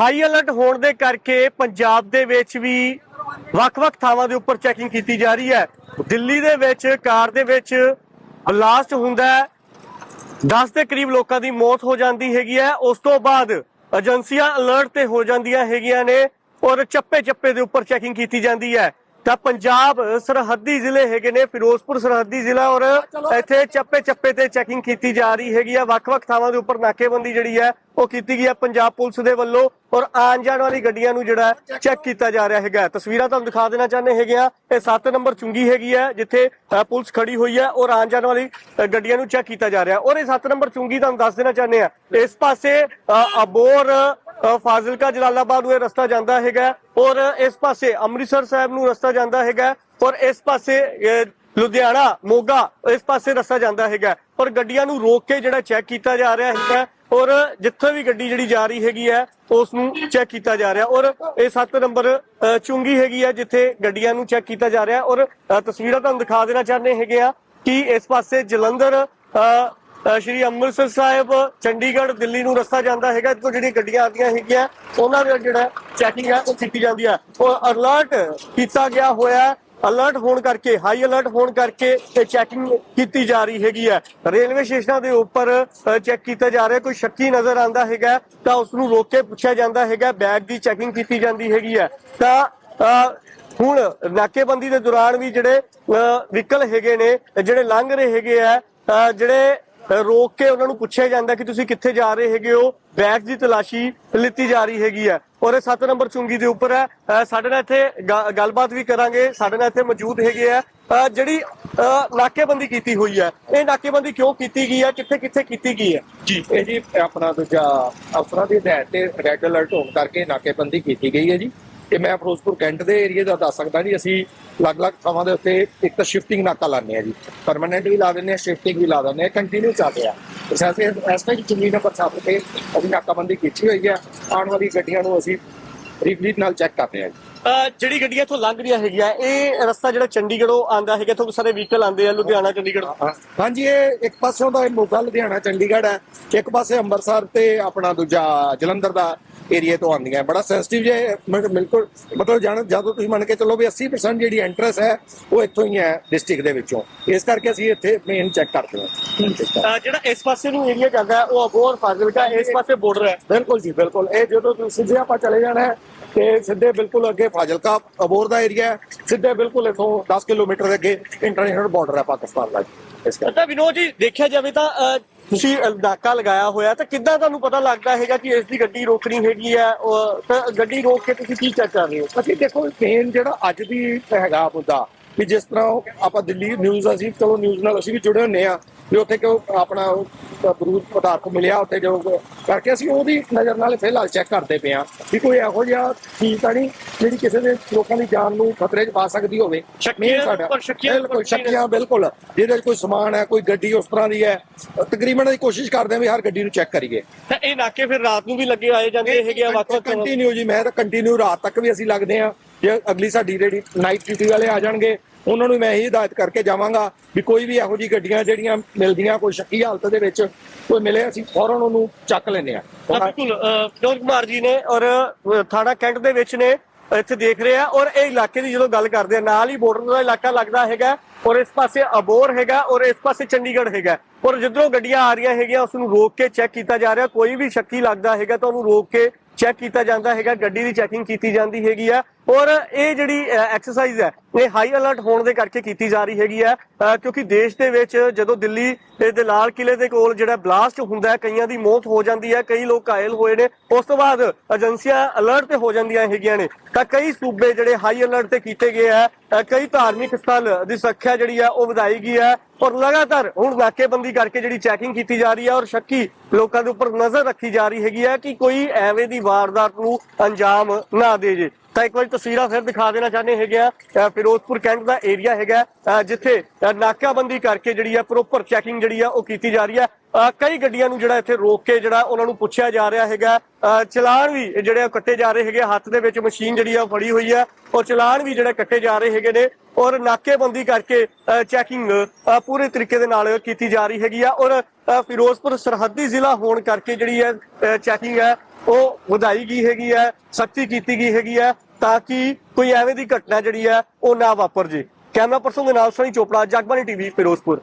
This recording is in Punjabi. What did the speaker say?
ਹਾਈ ਅਲਰਟ ਹੋਣ ਦੇ ਕਰਕੇ ਪੰਜਾਬ ਦੇ ਵਿੱਚ ਵੀ ਵੱਖ-ਵੱਖ ਥਾਵਾਂ ਦੇ ਉੱਪਰ ਚੈਕਿੰਗ ਕੀਤੀ ਜਾ ਰਹੀ ਹੈ। ਦਿੱਲੀ ਦੇ ਵਿੱਚ, ਕਾਰ ਦੇ ਵਿੱਚ ਬਲਾਸਟ ਹੁੰਦਾ ਹੈ। 10 ਦੇ ਕਰੀਬ ਲੋਕਾਂ ਦੀ ਮੌਤ ਹੋ ਜਾਂਦੀ ਹੈਗੀ ਹੈ। ਉਸ ਤੋਂ ਬਾਅਦ ਏਜੰਸੀਆਂ ਅਲਰਟ ਤੇ ਹੋ ਜਾਂਦੀਆਂ ਹੈਗੀਆਂ ਨੇ ਔਰ ਚੱਪੇ-ਚੱਪੇ ਦੇ ਉੱਪਰ ਚੈਕਿੰਗ ਕੀਤੀ ਜਾਂਦੀ ਹੈ। ਤਾਂ ਪੰਜਾਬ ਸਰਹੱਦੀ ਜ਼ਿਲ੍ਹੇ ਹੈਗੇ ਨੇ ਫਿਰੋਜ਼ਪੁਰ ਸਰਹੱਦੀ ਜ਼ਿਲ੍ਹਾ ਔਰ ਇੱਥੇ ਚੱਪੇ-ਚੱਪੇ ਤੇ ਚੈਕਿੰਗ ਕੀਤੀ ਜਾ ਰਹੀ ਹੈਗੀ ਆ। ਵੱਖ-ਵੱਖ ਥਾਵਾਂ ਦੇ ਉੱਪਰ ਨਾਕੇਬੰਦੀ ਜਿਹੜੀ ਹੈ ਉਹ ਕੀਤੀ ਗਈ ਹੈ ਪੰਜਾਬ ਪੁਲਿਸ ਦੇ ਵੱਲੋਂ ਔਰ ਆਉਣ ਜਾਣ ਵਾਲੀ ਗੱਡੀਆਂ ਨੂੰ ਜਿਹੜਾ ਚੈੱਕ ਕੀਤਾ ਜਾ ਰਿਹਾ ਹੈਗਾ। ਤਸਵੀਰਾਂ ਤੁਹਾਨੂੰ ਦਿਖਾ ਦੇਣਾ ਚਾਹੁੰਦੇ ਹੈਗੇ ਆ। ਇਹ 7 ਨੰਬਰ ਚੁੰਗੀ ਹੈਗੀ ਹੈ ਜਿੱਥੇ ਪੁਲਿਸ ਖੜੀ ਹੋਈ ਹੈ ਔਰ ਆਉਣ ਜਾਣ ਵਾਲੀ ਗੱਡੀਆਂ ਨੂੰ ਚੈੱਕ ਕੀਤਾ ਜਾ ਰਿਹਾ। ਔਰ ਇਹ 7 ਨੰਬਰ ਚੁੰਗੀ ਤੁਹਾਨੂੰ ਦੱਸ ਦੇਣਾ ਚਾਹੁੰਦੇ ਆ। ਇਸ ਪਾਸੇ ਅਬੋਰ ਫਾਜ਼ਿਲਕਾ ਜਲਾਲਾਬਾਦ ਨੂੰ ਇਹ ਰਸਤਾ ਜਾਂਦਾ ਹੈਗਾ। ਔਰ ਇਸ ਪਾਸੇ ਅੰਮ੍ਰਿਤਸਰ ਸਾਹਿਬ ਨੂੰ ਰਸਤਾ ਜਾਂਦਾ ਹੈਗਾ ਔਰ ਇਸ ਪਾਸੇ ਲੁਧਿਆਣਾ ਮੋਗਾ ਇਸ ਪਾਸੇ ਰਸਤਾ ਜਾਂਦਾ ਹੈਗਾ ਔਰ ਗੱਡੀਆਂ ਨੂੰ ਰੋਕ ਕੇ ਜਿਹੜਾ ਚੈੱਕ ਕੀਤਾ ਜਾ ਰਿਹਾ ਹੈਗਾ ਔਰ ਜਿੱਥੇ ਵੀ ਗੱਡੀ ਜਿਹੜੀ ਜਾ ਰਹੀ ਹੈਗੀ ਹੈ ਉਸ ਨੂੰ ਚੈੱਕ ਕੀਤਾ ਜਾ ਰਿਹਾ। ਔਰ ਇਹ 7 ਨੰਬਰ ਚੁੰਗੀ ਹੈਗੀ ਹੈ ਜਿੱਥੇ ਗੱਡੀਆਂ ਨੂੰ ਚੈੱਕ ਕੀਤਾ ਜਾ ਰਿਹਾ ਔਰ ਤਸਵੀਰਾਂ ਤੁਹਾਨੂੰ ਦਿਖਾ ਦੇਣਾ ਚਾਹੁੰਦੇ ਹੈਗੇ ਆ ਕਿ ਇਸ ਪਾਸੇ ਜਲੰਧਰ ਅ, ਸ਼੍ਰੀ ਅੰਮ੍ਰਿਤਸਰ ਸਾਹਿਬ ਚੰਡੀਗੜ੍ਹ ਦਿੱਲੀ ਨੂੰ ਰਸਤਾ ਜਾਂਦਾ ਹੈਗਾ। ਤੋਂ ਜਿਹੜੀਆਂ ਗੱਡੀਆਂ ਆਉਂਦੀਆਂ ਹੈਗੀਆਂ ਉਹਨਾਂ ਦਾ ਜਿਹੜਾ ਚੈਕਿੰਗ ਹੈ ਉਹ ਕੀਤੀ ਜਾਂਦੀ ਹੈ ਔਰ ਅਲਰਟ ਕੀਤਾ ਗਿਆ ਹੋਇਆ। ਅਲਰਟ ਹੋਣ ਕਰਕੇ ਹਾਈ ਅਲਰਟ ਹੋਣ ਕਰਕੇ ਇਹ ਚੈਕਿੰਗ ਕੀਤੀ ਜਾ ਰਹੀ ਹੈਗੀ ਹੈ ਰੇਲਵੇ ਸਟੇਸ਼ਨਾਂ ਦੇ ਉੱਪਰ ਚੈੱਕ ਕੀਤਾ ਜਾ ਰਿਹਾ। ਕੋਈ ਸ਼ੱਕੀ ਨਜ਼ਰ ਆਂਦਾ ਹੈਗਾ ਤਾਂ ਉਸ ਨੂੰ ਰੋਕ ਕੇ ਪੁੱਛਿਆ ਜਾਂਦਾ ਹੈਗਾ। ਬੈਗ ਦੀ ਚੈਕਿੰਗ ਕੀਤੀ ਜਾਂਦੀ ਹੈਗੀ ਹੈ ਤਾਂ ਅ, ਹੁਣ ਨਾਕੇਬੰਦੀ ਦੇ ਦੌਰਾਨ ਵੀ ਜਿਹੜੇ ਵਹੀਕਲ ਹੈਗੇ ਨੇ ਜਿਹੜੇ ਲੰਘ ਰਹੇ ਹੈਗੇ ਆ ਜਿਹੜੇ ਰੋਕ ਕੇ ਉਹਨਾਂ ਨੂੰ ਪੁੱਛਿਆ ਜਾਂਦਾ ਕਿ ਤੁਸੀਂ ਕਿੱਥੇ ਜਾ ਰਹੇ ਹੈਗੇ ਹੋ? ਬੈਗ ਦੀ ਤਲਾਸ਼ੀ ਲਿੱਤੀ ਜਾ ਰਹੀ ਹੈਗੀ ਹੈ। ਔਰ ਇਹ 7 ਨੰਬਰ ਚੁੰਗੀ ਦੇ ਉੱਪਰ ਹੈ। ਸਾਡੇ ਨਾਲ ਇੱਥੇ ਗੱਲਬਾਤ ਵੀ ਕਰਾਂਗੇ। ਸਾਡੇ ਨਾਲ ਇੱਥੇ ਮੌਜੂਦ ਹੈਗੇ ਆ ਜਿਹੜੀ ਨਾਕੇਬੰਦੀ ਕੀਤੀ ਹੋਈ ਹੈ। ਇਹ ਨਾਕੇਬੰਦੀ ਕਿਉਂ ਕੀਤੀ ਗਈ ਹੈ? ਕਿੱਥੇ ਕਿੱਥੇ ਕੀਤੀ ਗਈ ਹੈ? ਜੀ, ਇਹ ਜੀ ਆਪਣਾ ਦੂਜਾ, ਅਫਸਰਾਂ ਦੀ ਹਦਾਇਤ ਤੇ ਰੈੱਡ ਅਲਰਟ ਹੋਣ ਕਰਕੇ ਨਾਕੇਬੰਦੀ ਕੀਤੀ ਗਈ ਹੈ ਜੀ। ਇਹ ਮੈਂ ਫਿਰੋਜ਼ਪੁਰ ਕੈਂਟ ਦੇ ਏਰੀਆ ਦਾ ਦੱਸ ਸਕਦਾ ਜੀ ਅਸੀਂ ਅਲੱਗ-ਅਲੱਗ ਥਾਵਾਂ ਦੇ ਉੱਤੇ ਇੱਕ ਤਾਂ ਸ਼ਿਫਟਿੰਗ ਨਾਕਾ ਲਾਉਂਦੇ ਆ ਜੀ। ਪਰਮਨੈਂਟ ਵੀ ਲਾ ਦਿੰਦੇ ਆ ਸ਼ਿਫਟਿੰਗ ਵੀ ਲਾ ਦਿੰਦੇ ਆ ਕੰਟੀਨਿਊ ਚੱਲ ਰਿਹਾ ਇਸ ਐਸੇ ਐਸਪੈਕਟ ਦੀ ਚੁੰਨੀ ਨੰਬਰ 7 ਤੇ ਅਸੀਂ ਨਾਕਾਬੰਦੀ ਕੀਤੀ ਹੋਈ ਹੈ। ਆਉਣ ਵਾਲੀ ਗੱਡੀਆਂ ਨੂੰ ਅਸੀਂ ਰੀਫਲੀਟ ਨਾਲ ਚੈੱਕ ਕਰਦੇ ਹਾਂ ਜੀ। ਜਿਹੜੀ ਗੱਡੀਆਂ ਇੱਥੋਂ ਲੰਘ ਰਹੀਆਂ ਹੈਗੀਆਂ ਇਹ ਰਸਤਾ ਜਿਹੜਾ ਚੰਡੀਗੜ੍ਹੋਂ ਆਂਦਾ ਹੈਗਾ ਇੱਥੋਂ ਸਾਰੇ ਵਹੀਕਲ ਆਉਂਦੇ ਆ ਲੁਧਿਆਣਾ ਚੰਡੀਗੜ੍ਹ। ਹਾਂ- ਹਾਂਜੀ ਇਹ ਇੱਕ ਪਾਸਿਓਂ ਦਾ ਇਹ ਮੋਗਾ ਲੁਧਿਆਣਾ ਚੰਡੀਗੜ੍ਹ ਹੈ। ਇੱਕ ਪਾਸੇ ਅੰਮ੍ਰਿਤਸਰ ਤੇ ਆਪਣਾ ਦੂਜਾ ਜਲੰਧਰ ਦਾ ਏਰੀਆ ਤੋਂ ਆਉਂਦੀਆਂ ਬੜਾ ਸੈਂਸਿਟਿਵ ਜੇ ਬਿਲਕੁਲ ਮਤਲਬ ਜਾਣ ਜਦੋਂ ਤੁਸੀਂ ਮੰਨ ਕੇ ਚੱਲੋ ਵੀ 80% ਜਿਹੜੀ ਐਂਟਰੈਂਸ ਹੈ ਉਹ ਇੱਥੋਂ ਹੀ ਹੈ ਡਿਸਟ੍ਰਿਕਟ ਦੇ ਵਿੱਚੋਂ। ਇਸ ਕਰਕੇ ਅਸੀਂ ਇੱਥੇ ਮੇਨ ਚੈੱਕ ਕਰਦੇ ਹਾਂ। ਜਿਹੜਾ ਇਸ ਪਾਸੇ ਨੂੰ ਏਰੀਆ ਜਾਂਦਾ ਉਹ ਅਬੋਰ ਫਾਜ਼ਿਲਕਾ ਇਸ ਪਾਸੇ ਬਾਰਡਰ ਹੈ। ਬਿਲਕੁਲ ਜੀ ਬਿਲਕੁਲ। ਇਹ ਜਦੋਂ ਤੁਸੀਂ ਸਿੱਧੇ ਆਪਾਂ ਚਲੇ ਜਾਣਾ ਹੈ ਤੇ ਸਿੱਧੇ ਬਿਲਕੁਲ ਅੱਗੇ ਫਾਜ਼ਿਲਕਾ ਅਬੋਰ ਦਾ ਏਰੀਆ ਹੈ। ਸਿੱਧੇ ਬਿਲਕੁਲ ਇਥੋਂ 10 ਕਿਲੋਮੀਟਰ ਅੱਗੇ ਇੰਟਰਨੈਸ਼ਨਲ ਬਾਰਡਰ ਹੈ ਪਾਕਿਸਤਾਨ ਦਾ। ਇਸ ਕਰਕੇ ਤਾਂ ਵਿਨੋਦ ਜੀ ਦੇਖਿਆ ਜਾਵੇ ਤਾਂ ਤੁਸੀਂ ਡਾਕਾ ਲਗਾਇਆ ਹੋਇਆ ਤਾਂ ਕਿੱਦਾਂ ਤੁਹਾਨੂੰ ਪਤਾ ਲੱਗਦਾ ਹੈਗਾ ਕਿ ਇਸ ਦੀ ਗੱਡੀ ਰੋਕਣੀ ਹੈਗੀ ਹੈ? ਤਾਂ ਗੱਡੀ ਰੋਕ ਕੇ ਤੁਸੀਂ ਕੀ ਚੈੱਕ ਕਰ ਰਹੇ ਹੋ? ਅਸੀਂ ਦੇਖੋ ਮੇਨ ਜਿਹੜਾ ਅੱਜ ਦੀ ਹੈਗਾ ਮੁੱਦਾ ਵੀ ਜਿਸ ਤਰ੍ਹਾਂ ਉਹ ਆਪਾਂ ਦਿੱਲੀ ਨਿਊਜ਼ ਅਸੀਂ ਚਲੋ ਨਿਊਜ਼ ਨਾਲ ਅਸੀਂ ਵੀ ਜੁੜੇ ਹੁੰਨੇ ਆ ਵੀ ਉੱਥੇ ਕਿਉਂ ਆਪਣਾ ਉਹ ਬਰੂਦ ਪਦਾਰਥ ਮਿਲਿਆ, ਉੱਥੇ ਜੋ ਕਰਕੇ ਅਸੀਂ ਉਹਦੀ ਨਜ਼ਰ ਨਾਲ ਫਿਲਹਾਲ ਚੈੱਕ ਕਰਦੇ ਪਏ ਆ ਵੀ ਕੋਈ ਇਹੋ ਜਿਹਾ ਚੀਜ਼ ਤਾਂ ਨਹੀਂ ਜਿਹੜੀ ਕਿਸੇ ਦੇ ਲੋਕਾਂ ਦੀ ਜਾਨ ਨੂੰ ਖਤਰੇ 'ਚ ਪਾ ਸਕਦੀ ਹੋਵੇ ਸ਼ੱਕੀਆਂ Main ਸਾਡਾ। ਬਿਲਕੁਲ ਸ਼ੱਕੀਆਂ ਬਿਲਕੁਲ ਜਿਹਦੇ 'ਚ ਕੋਈ ਸਮਾਨ ਹੈ ਕੋਈ ਗੱਡੀ ਉਸ ਤਰ੍ਹਾਂ ਦੀ ਹੈ ਤਕਰੀਬਨ ਅਸੀਂ ਕੋਸ਼ਿਸ਼ ਕਰਦੇ ਹਾਂ ਵੀ ਹਰ ਗੱਡੀ ਨੂੰ ਚੈੱਕ ਕਰੀਏ। ਤਾਂ ਇਹ ਨਾਕੇ ਫਿਰ ਰਾਤ ਨੂੰ ਵੀ ਲੱਗੇ ਆਏ ਜਾਂਦੇ ਹੈਗੇ ਆ ਵੱਖ ਵੱਖ ਕੰਟੀਨਿਊ ਜੀ ਮੈਂ ਤਾਂ ਕੰਟੀਨਿਊ ਰਾਤ ਤੱਕ ਵੀ ਅਸੀਂ ਲੱਗਦੇ ਆ ਜੇ ਅਗਲੀ ਸਾਡੀ ਜਿਹੜੀ ਨਾਈਟ ਡਿਊਟੀ ਵਾਲੇ ਆ ਜਾਣਗੇ ਉਹਨਾਂ ਨੂੰ ਮੈਂ ਇਹੀ ਹਦਾਇਤ ਕਰਕੇ ਜਾਵਾਂਗਾ ਵੀ ਕੋਈ ਵੀ ਇਹੋ ਜੀ ਗੱਡੀਆਂ ਜਿਹੜੀਆਂ ਮਿਲਦੀਆਂ ਕੋਈ ਸ਼ੱਕੀ ਹਾਲਤ ਦੇ ਵਿੱਚ ਕੋਈ ਮਿਲੇ ਅਸੀਂ ਫੌਰਨ ਉਹਨੂੰ ਚੱਕ ਲੈਂਦੇ ਆ ਬਿਲਕੁਲ ਵਿਨੋਦ ਕੁਮਾਰ ਜੀ ਨੇ ਔਰ ਥਾਣਾ ਕੈਂਟ ਦੇ ਵਿੱਚ ਨੇ ਇੱਥੇ ਦੇਖ ਰਹੇ ਆ ਔਰ ਇਹ ਇਲਾਕੇ ਦੀ ਜਦੋਂ ਗੱਲ ਕਰਦੇ ਆ, ਨਾਲ ਹੀ ਬਾਰਡਰ ਦਾ ਇਲਾਕਾ ਲੱਗਦਾ ਹੈਗਾ ਔਰ ਇਸ ਪਾਸੇ ਅਬੋਰ ਹੈਗਾ ਔਰ ਇਸ ਪਾਸੇ ਚੰਡੀਗੜ੍ਹ ਹੈਗਾ ਔਰ ਜਿੱਧਰੋਂ ਗੱਡੀਆਂ ਆ ਰਹੀਆਂ ਹੈਗੀਆਂ ਉਸ ਨੂੰ ਰੋਕ ਕੇ ਚੈੱਕ ਕੀਤਾ ਜਾ ਰਿਹਾ। ਕੋਈ ਵੀ ਸ਼ੱਕੀ ਲੱਗਦਾ ਹੈਗਾ ਤਾਂ ਉਹਨੂੰ ਰੋਕ ਕੇ ਚੈੱਕ ਕੀਤਾ ਜਾਂਦਾ ਹੈਗਾ। ਗੱਡੀ ਦੀ ਚੈਕਿੰਗ ਕੀਤੀ ਜਾਂਦੀ ਹੈਗੀ ਆ। ਔਰ ਇਹ ਜਿਹੜੀ ਐਕਸਰਸਾਈਜ਼ ਹੈ, ਇਹ ਹਾਈ ਅਲਰਟ ਹੋਣ ਦੇ ਕਰਕੇ ਕੀਤੀ ਜਾ ਰਹੀ ਹੈਗੀ ਹੈ ਕਿਉਂਕਿ ਦੇਸ਼ ਦੇ ਵਿੱਚ ਜਦੋਂ ਦਿੱਲੀ ਦੇ ਲਾਲ ਕਿਲੇ ਦੇ ਕੋਲ ਜਿਹੜਾ ਬਲਾਸਟ ਹੁੰਦਾ ਹੈ, ਕਈਆਂ ਦੀ ਮੌਤ ਹੋ ਜਾਂਦੀ ਹੈ, ਕਈ ਲੋਕ ਘਾਇਲ ਹੋਏ ਨੇ, ਉਸ ਤੋਂ ਬਾਅਦ ਏਜੰਸੀਆਂ ਅਲਰਟ ਤੇ ਹੋ ਜਾਂਦੀਆਂ ਹੈਗੀਆਂ ਨੇ। ਤਾਂ ਕਈ ਸੂਬੇ ਜਿਹੜੇ ਹਾਈ ਅਲਰਟ ਤੇ ਕੀਤੇ ਗਏ ਹੈ ਕਈ ਧਾਰਮਿਕ ਸਥਲ ਦੀ ਸੁਰੱਖਿਆ ਜਿਹੜੀ ਹੈ, ਉਹ ਵਧਾਈ ਗਈ ਹੈ, ਔਰ ਲਗਾਤਾਰ ਹੁਣ ਨਾਕੇਬੰਦੀ ਕਰਕੇ ਜਿਹੜੀ ਚੈਕਿੰਗ ਕੀਤੀ ਜਾ ਰਹੀ ਹੈ, ਔਰ ਸ਼ੱਕੀ ਲੋਕਾਂ ਦੇ ਉੱਪਰ ਨਜ਼ਰ ਰੱਖੀ ਜਾ ਰਹੀ ਹੈਗੀ ਹੈ ਕਿ ਕੋਈ ਐਵੇਂ ਦੀ ਵਾਰਦਾਤ ਨੂੰ ਅੰਜਾਮ ਨਾ ਦੇ ਜੇ। ਤਾਂ ਇੱਕ ਵਾਰੀ ਤਸਵੀਰਾਂ ਫਿਰ ਦਿਖਾ ਦੇਣਾ ਚਾਹੁੰਦੇ ਹੈਗੇ ਆ ਫਿਰੋਜ਼ਪੁਰ ਕੈਂਟ ਦਾ ਏਰੀਆ ਹੈਗਾ ਜਿੱਥੇ ਅ, ਨਾਕਾਬੰਦੀ ਕਰਕੇ ਜਿਹੜੀ ਆ ਪ੍ਰੋਪਰ ਚੈਕਿੰਗ ਜਿਹੜੀ ਆ ਉਹ ਕੀਤੀ ਜਾ ਰਹੀ ਹੈ ਕਈ ਗੱਡੀਆਂ ਨੂੰ ਜਿਹੜਾ ਇੱਥੇ ਰੋਕ ਕੇ ਜਿਹੜਾ ਉਹਨਾਂ ਨੂੰ ਪੁੱਛਿਆ ਜਾ ਰਿਹਾ ਹੈਗਾ ਚਲਾਨ ਵੀ ਜਿਹੜੇ ਆ ਉਹ ਕੱਟੇ ਜਾ ਰਹੇ ਹੈਗੇ ਹੱਥ ਦੇ ਵਿੱਚ ਮਸ਼ੀਨ ਜਿਹੜੀ ਆ ਉਹ ਫੜੀ ਹੋਈ ਆ ਔਰ ਚਲਾਨ ਵੀ ਜਿਹੜੇ ਕੱਟੇ ਜਾ ਰਹੇ ਹੈਗੇ ਨੇ ਔਰ ਨਾਕੇਬੰਦੀ ਕਰਕੇ ਚੈਕਿੰਗ ਪੂਰੇ ਤਰੀਕੇ ਦੇ ਨਾਲ ਕੀਤੀ ਜਾ ਰਹੀ ਹੈਗੀ ਆ ਔਰ ਫਿਰੋਜ਼ਪੁਰ ਸਰਹੱਦੀ ਜ਼ਿਲ੍ਹਾ ਹੋਣ ਕਰਕੇ ਜਿਹੜੀ ਹੈ ਚੈਕਿੰਗ ਹੈ ਉਹ ਵਧਾਈ ਗਈ ਹੈਗੀ ਹੈ, ਸਖਤੀ ਕੀਤੀ ਗਈ ਹੈਗੀ ਹੈ, ਤਾਂ ਕਿ ਕੋਈ ਐਵੇਂ ਦੀ ਘਟਨਾ ਜਿਹੜੀ ਹੈ, ਉਹ ਨਾ ਵਾਪਰ ਜੇ। ਕੈਮਰਾ ਪਰਸਨ ਦੇ ਨਾਲ ਸਣੀ ਚੋਪੜਾ ਜਗਬਾਨੀ ਟੀਵੀ, ਫਿਰੋਜ਼ਪੁਰ।